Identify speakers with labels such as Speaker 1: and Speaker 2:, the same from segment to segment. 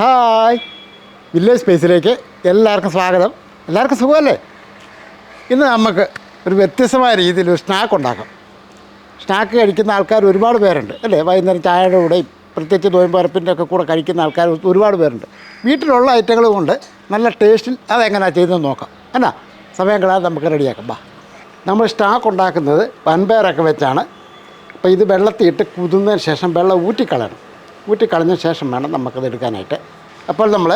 Speaker 1: Hi. Village സ്പേസിലേക്ക് എല്ലാവർക്കും സ്വാഗതം. എല്ലാവർക്കും സുഖമല്ലേ? ഇന്ന് നമുക്ക് ഒരു വ്യത്യസ്തമായ രീതിയിൽ ഒരു സ്നാക്ക് ഉണ്ടാക്കാം. സ്നാക്ക് കഴിക്കുന്ന ആൾക്കാർ ഒരുപാട് പേരുണ്ട് അല്ലേ? വൈകുന്നേരം ചായയുടെ കൂടെയും പ്രത്യേകിച്ച് നോയമ്പരപ്പിന്റെ ഒക്കെ കൂടെ കഴിക്കുന്ന ആൾക്കാർ ഒരുപാട് പേരുണ്ട്. വീട്ടിലുള്ള ഐറ്റങ്ങൾ കൊണ്ട് നല്ല ടേസ്റ്റിൽ അതെങ്ങനെയാണ് ചെയ്തതെന്ന് നോക്കാം. എന്നാ സമയം കളയാതെ നമുക്ക് റെഡിയാക്കാം ബാ. നമ്മൾ സ്നാക്ക് ഉണ്ടാക്കുന്നത് വൻപയറൊക്കെ വെച്ചാണ്. അപ്പോൾ ഇത് വെള്ളത്തിയിട്ട് കുതിർന്നതിന് ശേഷം വെള്ളം ഊറ്റിക്കളയണം. ഊറ്റിക്കളഞ്ഞ ശേഷം വേണം നമുക്കത് എടുക്കാനായിട്ട്. അപ്പോൾ നമ്മൾ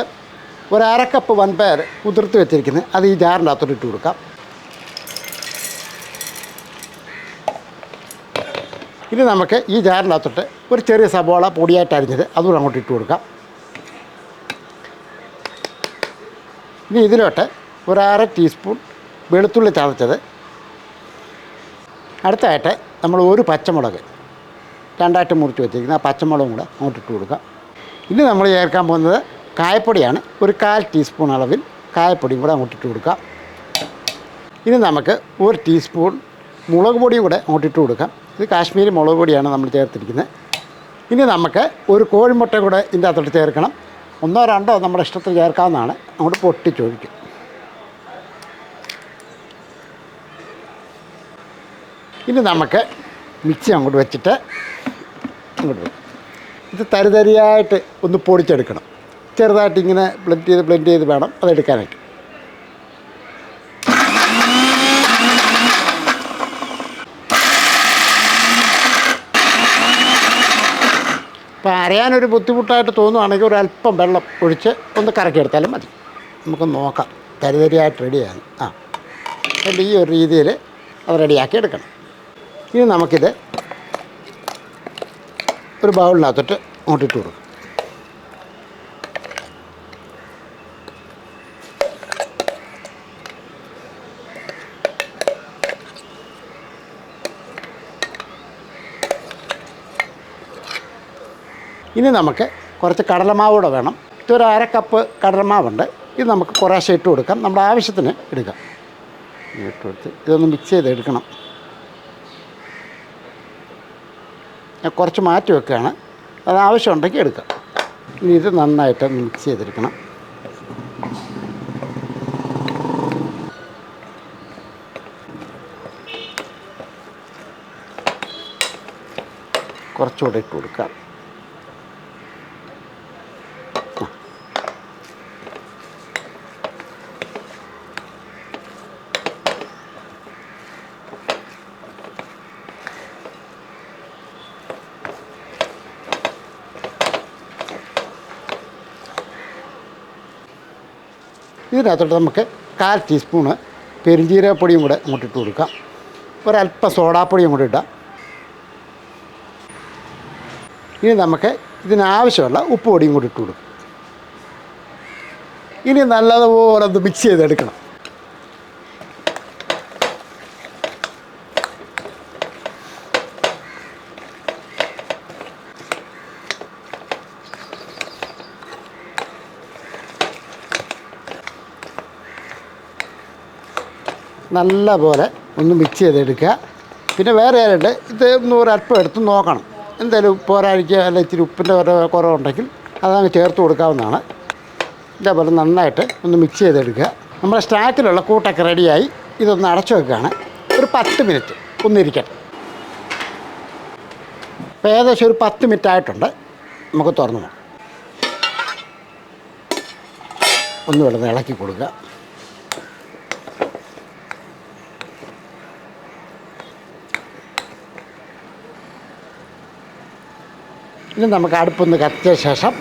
Speaker 1: ഒരു അരക്കപ്പ് വൻപയർ കുതിർത്ത് വെച്ചിരിക്കുന്നത് അത് ഈ ജാറിന്റെ അകത്തോട്ട് ഇട്ട് കൊടുക്കാം. ഇനി നമുക്ക് ഈ ജാറിന്റെ അകത്തോട്ട് ഒരു ചെറിയ സബോള പൊടിയായിട്ട് അരിഞ്ഞത് അതുകൂടെ അങ്ങോട്ട് ഇട്ട് കൊടുക്കാം. ഇനി ഇതിലോട്ട് ഒരു അര ടീസ്പൂൺ വെളുത്തുള്ളി ചതച്ചത്. അടുത്തായിട്ട് നമ്മൾ ഒരു പച്ചമുളക് രണ്ടായിട്ട് മുറിച്ച് വെച്ചിരിക്കുന്ന. ആ പച്ചമുളകും കൂടെ അങ്ങോട്ട് ഇട്ട് കൊടുക്കാം. ഇനി നമ്മൾ ചേർക്കാൻ പോകുന്നത് കായപ്പൊടിയാണ് ഒരു കാൽ ടീസ്പൂൺ അളവിൽ കായപ്പൊടിയും കൂടെ അങ്ങോട്ട് ഇട്ട് കൊടുക്കാം. ഇനി നമുക്ക് ഒരു ടീസ്പൂൺ മുളക് പൊടിയും കൂടെ അങ്ങോട്ട് ഇട്ട് കൊടുക്കാം. ഇത് കാശ്മീരി മുളക് പൊടിയാണ് നമ്മൾ ചേർത്തിരിക്കുന്നത്. ഇനി നമുക്ക് ഒരു കോഴിമുട്ട കൂടെ ഇതിന്റെ അകത്തോട്ട് ചേർക്കണം. ഒന്നോ രണ്ടോ നമ്മുടെ ഇഷ്ടത്തിൽ ചേർക്കാവുന്നതാണ്. അങ്ങോട്ട് പൊട്ടി പൊട്ടിച്ചൊഴിക്കും. ഇനി നമുക്ക് മിക്സി അങ്ങോട്ട് വെച്ചിട്ട് അങ്ങോട്ട് വെക്കും ഇത് തരിതരിയായിട്ട് ഒന്ന് പൊടിച്ചെടുക്കണം. ചെറുതായിട്ട് ഇങ്ങനെ ബ്ലെൻഡ് ചെയ്ത് ബ്ലെൻഡ് ചെയ്ത് വേണം അതെടുക്കാനായിട്ട് അപ്പോൾ അരയാനൊരു ബുദ്ധിമുട്ടായിട്ട് തോന്നുവാണെങ്കിൽ ഒരു അല്പം വെള്ളം ഒഴിച്ച് ഒന്ന് കറക്കിയെടുത്താലും മതി. നമുക്ക് നോക്കാം. തരിതരിയായിട്ട് റെഡിയാണ് ആ. അതുകൊണ്ട് ഈ ഒരു രീതിയിൽ അത് റെഡിയാക്കി എടുക്കണം. ഇനി നമുക്കിത് ഒരു ബൗളിനകത്തോട്ട് അങ്ങോട്ടിട്ട് കൊടുക്കും. ഇനി നമുക്ക് കുറച്ച് കടലമാവൂടെ വേണം. ഇതൊരു അര കപ്പ് കടലമാവുണ്ട്. ഇത് നമുക്ക് കുറേശ്ശെ ഇട്ട് കൊടുക്കാം. നമ്മുടെ ആവശ്യത്തിന് എടുക്കാം ഇട്ട് കൊടുത്ത് ഇതൊന്ന് മിക്സ് ചെയ്ത് എടുക്കണം. കുറച്ച് മാറ്റി വെക്കുകയാണ്. അത് ആവശ്യമുണ്ടെങ്കിൽ എടുക്കാം. ഇനി ഇത് നന്നായിട്ട് മിക്സ് ചെയ്തെടുക്കണം. കുറച്ചുകൂടെ ഇട്ട് കൊടുക്കാം. ഇതിനകത്തോട്ട് നമുക്ക് കാൽ ടീസ്പൂണ് പെരുംജീരകപ്പൊടിയും കൂടെ അങ്ങോട്ട് ഇട്ട് കൊടുക്കാം. ഒരല്പം സോഡാപ്പൊടിയും കൂടെ ഇടാം. ഇനി നമുക്ക് ഇതിനാവശ്യമുള്ള ഉപ്പ് പൊടിയും കൂടി ഇട്ട് കൊടുക്കും. ഇനി നല്ലതുപോലെ ഒന്ന് മിക്സ് ചെയ്തെടുക്കണം. നല്ല പോലെ ഒന്ന് മിക്സ് ചെയ്തെടുക്കുക. പിന്നെ വേറെ ആരുണ്ട്? ഇത് ഒരല്പം എടുത്ത് നോക്കണം. എന്തായാലും പോരാഴിക്കുക അല്ല ഇച്ചിരി ഉപ്പിന്റെ കുറവുണ്ടെങ്കിൽ അതങ്ങ് ചേർത്ത് കൊടുക്കാവുന്നതാണ്. ഇതേപോലെ നന്നായിട്ട് ഒന്ന് മിക്സ് ചെയ്തെടുക്കുക. നമ്മുടെ സ്റ്റാക്കിലുള്ള കൂട്ടൊക്കെ റെഡിയായി ഇതൊന്ന് അടച്ചു വെക്കുകയാണ്. ഒരു പത്ത് മിനിറ്റ് ഒന്നിരിക്കട്ടെ അപ്പോൾ ഏകദേശം ഒരു പത്ത് മിനിറ്റ് ആയിട്ടുണ്ട്. നമുക്ക് തുറന്നു ഒന്ന് വെള്ളം ഇളക്കി കൊടുക്കുക. ഇനി നമുക്ക് അടുപ്പൊന്ന് കത്തിയ ശേഷം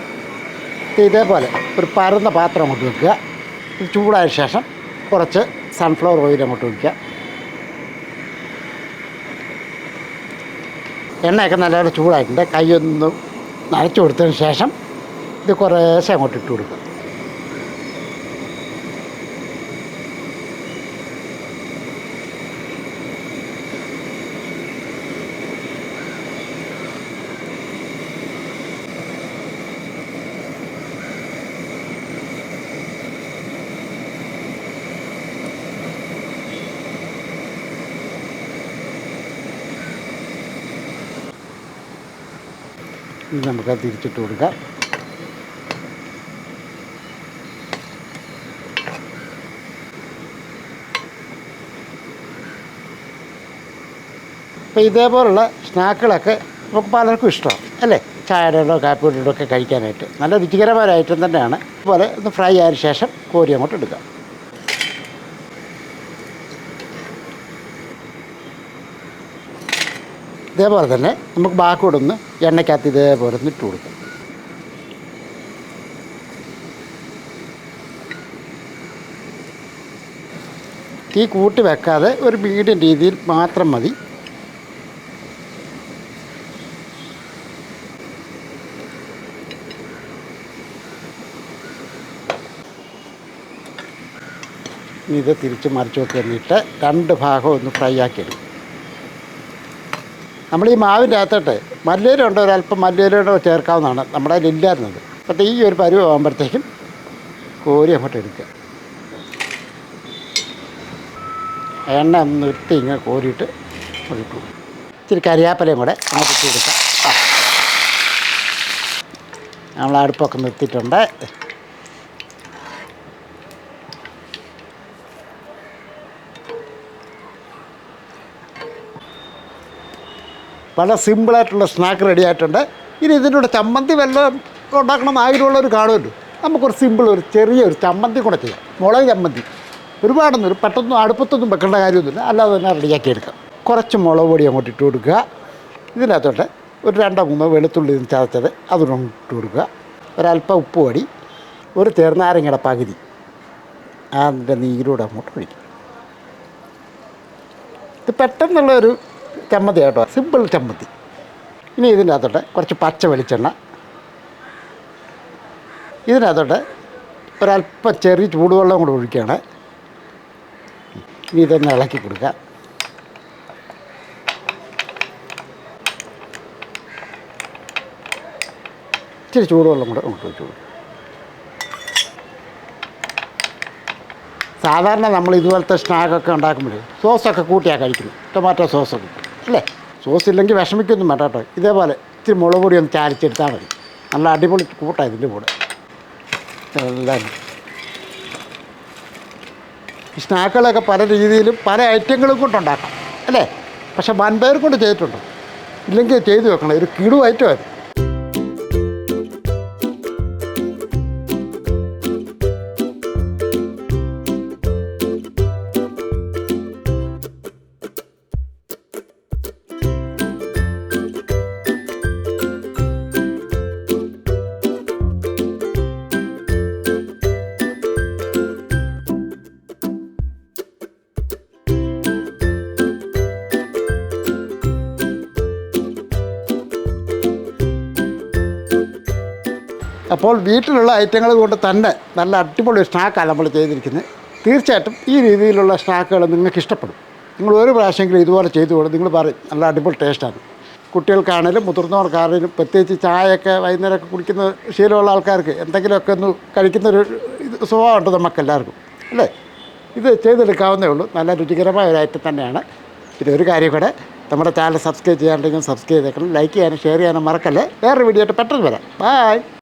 Speaker 1: ഇതേപോലെ ഒരു പരന്ന പാത്രം അങ്ങോട്ട് വെക്കുക. ചൂടായ ശേഷം കുറച്ച് സൺഫ്ലവർ ഓയിൽ അങ്ങോട്ട് വയ്ക്കുക എണ്ണയൊക്കെ നല്ലപോലെ ചൂടായിട്ടുണ്ട്. കൈ ഒന്ന് നനച്ചു കൊടുത്തതിന് ശേഷം ഇത് കുറേശ്ശെ അങ്ങോട്ട് ഇട്ട് കൊടുക്കുക. ഇത് നമുക്ക് തിരിച്ചിട്ട് കൊടുക്കാം. അപ്പോൾ ഇതേപോലുള്ള സ്നാക്കുകളൊക്കെ നമുക്ക് പലർക്കും ഇഷ്ടമാണ് അല്ലേ? ചായയുടെയോ കാപ്പിയുടെ ഒക്കെ കഴിക്കാനായിട്ട്. നല്ല രുചികരമായ ഐറ്റം തന്നെയാണ്. അതുപോലെ ഒന്ന് ഫ്രൈ ആയതിനു ശേഷം കോരി അങ്ങോട്ട് എടുക്കാം. ഇതേപോലെ തന്നെ നമുക്ക് ബാക്കിയോടെ ഒന്ന് എണ്ണയ്ക്കകത്ത് ഇതേപോലെ ഒന്ന് ഇട്ട് കൊടുക്കാം. തീ കൂട്ടി വെക്കാതെ ഒരു മീഡിയം രീതിയിൽ മാത്രം മതി. ഇത് തിരിച്ച് മറിച്ച് എന്നിട്ട് രണ്ട് ഭാഗം ഒന്ന് ഫ്രൈ ആക്കിയിടും നമ്മൾ ഈ മാവിന്റെ അകത്തോട്ട് ഉണ്ടോ ഒരല്പം മല്ലിയിലൂടെ ചേർക്കാവുന്നതാണ് നമ്മുടെ ഇല്ലായിരുന്നത്. അപ്പോൾ ഈ ഒരു പരുവ ആകുമ്പോഴത്തേക്കും കോരി അങ്ങോട്ട് എടുക്കുക. എണ്ണ ഒന്ന് ഇട്ട് ഇങ്ങനെ കോരിയിട്ട് ഒഴിക്കും. ഇച്ചിരി കരിയാപ്പലയും കൂടെ അങ്ങോട്ട് ഇട്ട് നമ്മൾ അടുപ്പൊക്കെ നിർത്തിയിട്ടുണ്ട്. വളരെ സിമ്പിളായിട്ടുള്ള സ്നാക്ക് റെഡി ആയിട്ടുണ്ട്. ഇനി ഇതിന്റെ ചമ്മന്തി വെള്ളം ഉണ്ടാക്കണം ആഗ്രഹമുള്ളവർ കാണുമല്ലോ. നമുക്കൊരു സിമ്പിൾ ഒരു ചെറിയൊരു ചമ്മന്തി കൂടെ ചെയ്യാം. മുളക് ചമ്മന്തി. ഒരുപാടൊന്നും ഒരു പെട്ടെന്ന് അടുപ്പത്തൊന്നും വെക്കേണ്ട കാര്യമൊന്നുമില്ല. അല്ലാതെ തന്നെ റെഡിയാക്കി എടുക്കാം കുറച്ച് മുളക് പൊടി അങ്ങോട്ട് ഇട്ട് കൊടുക്കുക. ഇതിനകത്തോട്ട് ഒരു രണ്ടോ മൂന്നോ വെളുത്തുള്ളി ചതച്ചത് അതിനൊന്നും ഇട്ട് കൊടുക്കുക. ഒരല്പം ഉപ്പ് പൊടി ഒരു ചെറുനാരങ്ങയുടെ പകുതി. അതിന്റെ നീരൂടെ അങ്ങോട്ട് ഒഴിക്കും. ഇത് പെട്ടെന്നുള്ള ഒരു ചമ്മന്തി കേട്ടോ. സിമ്പിൾ ചമ്മന്തി. ഇനി ഇതിനകത്തോട്ട് കുറച്ച് പച്ച വെളിച്ചെണ്ണ. ഇതിനകത്തോട്ട് ഒരല്പം ചെറിയ ചൂടുവെള്ളം കൂടെ ഒഴിക്കുകയാണ്. ഇനി ഇതൊന്ന് ഇളക്കി കൊടുക്കുക. ഇച്ചിരി ചൂടുവെള്ളം കൂടെ അങ്ങോട്ട് ഒഴിച്ചു സാധാരണ നമ്മൾ ഇതുപോലത്തെ സ്നാക്കൊക്കെ ഉണ്ടാക്കുമ്പോൾ സോസൊക്കെ കൂട്ടിയാണ് കഴിക്കുന്നത്. ടൊമാറ്റോ സോസൊക്കെ അല്ലേ? സോസ് ഇല്ലെങ്കിൽ വിഷമിക്കൊന്നും വേണ്ട കേട്ടോ. ഇതേപോലെ ഇത്തിരി മുളക് പൊടി ഒന്ന് ചാരിച്ചെടുത്താൽ മതി. നല്ല അടിപൊളി കൂട്ടാണ് ഇതിന്റെ കൂടെ. എല്ലാം സ്നാക്കുകളൊക്കെ പല രീതിയിലും പല ഐറ്റങ്ങളും കൊണ്ടുണ്ടാക്കാം. അല്ലേ? പക്ഷെ വൻപയർ കൊണ്ട് ചെയ്തിട്ടുണ്ട്. ഇല്ലെങ്കിൽ ചെയ്തു വെക്കണം. ഒരു കിടു ഐറ്റം അപ്പോൾ വീട്ടിലുള്ള ഐറ്റങ്ങൾ കൊണ്ട് തന്നെ നല്ല അടിപൊളി സ്നാക്കാണ് നമ്മൾ ചെയ്തിരിക്കുന്നത്. തീർച്ചയായിട്ടും ഈ രീതിയിലുള്ള സ്നാക്കുകൾ നിങ്ങൾക്ക് ഇഷ്ടപ്പെടും. നിങ്ങൾ ഒരു പ്രാവശ്യമെങ്കിലും ഇതുപോലെ ചെയ്തു കൊടുക്കും നിങ്ങൾ പറയും നല്ല അടിപൊളി ടേസ്റ്റാണ്. കുട്ടികൾക്കാണേലും മുതിർന്നവർക്കാണേലും പ്രത്യേകിച്ച് ചായയൊക്കെ വൈകുന്നേരമൊക്കെ കുടിക്കുന്ന ശീലമുള്ള ആൾക്കാർക്ക് എന്തെങ്കിലുമൊക്കെ ഒന്ന് കഴിക്കുന്നൊരു ഇത് സ്വഭാവമുണ്ട് നമുക്കെല്ലാവർക്കും അല്ലേ? ഇത് ചെയ്തെടുക്കാവുന്നേ ഉള്ളൂ. നല്ല രുചികരമായ ഒരു ഐറ്റം തന്നെയാണ്. പിന്നെ ഒരു കാര്യം കൂടെ നമ്മുടെ ചാനൽ സബ്സ്ക്രൈബ് ചെയ്യാണ്ടെങ്കിൽ സബ്സ്ക്രൈബ് ചെയ്തേക്കണം ലൈക്ക് ചെയ്യാനും ഷെയർ ചെയ്യാനും മറക്കല്ലേ? വേറൊരു വീഡിയോ ആയിട്ട് പെട്ടെന്ന് വരാം. ബായ്